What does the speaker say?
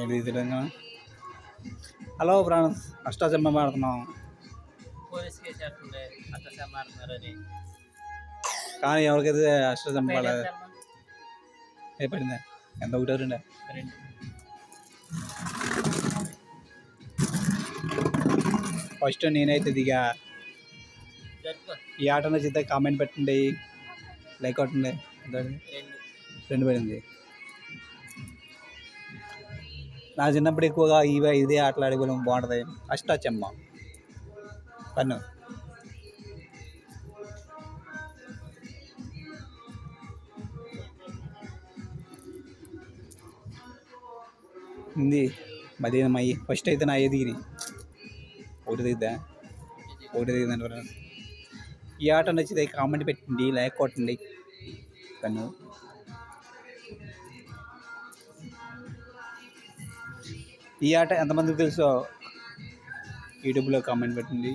ఏంటి Telangana hello friends Ashta Chamma police case మారుతున్నారని. కానీ ఎవరికైతే అష్టాచమ్మ పడలేదు పడిందా ఎంత ఒకటో రెండా. ఫస్ట్ నేనైతే దిగా. ఈ ఆట నచ్చితే కామెంట్ పెట్టండి. లైక్ కొట్టండి? రెండు. రెండు పడింది. నా చిన్నప్పుడు ఎక్కువగా ఇవే ఇదే ఆటలు ఆడేవాళ్ళం బాగుంటుంది. అష్టాచమ్మ పన్ను. ఉంది. మది మయ్యి ఫస్ట్ అయితే నా ఏ ఒకటి దిద్దా ఒకటి దిగుదా ఈ ఆట నచ్చితే కామెంట్ పెట్టండి లైక్ కొట్టండి. కన్ను ఈ ఆట ఎంతమందికి తెలుసో? యూట్యూబ్లో కామెంట్ పెట్టండి.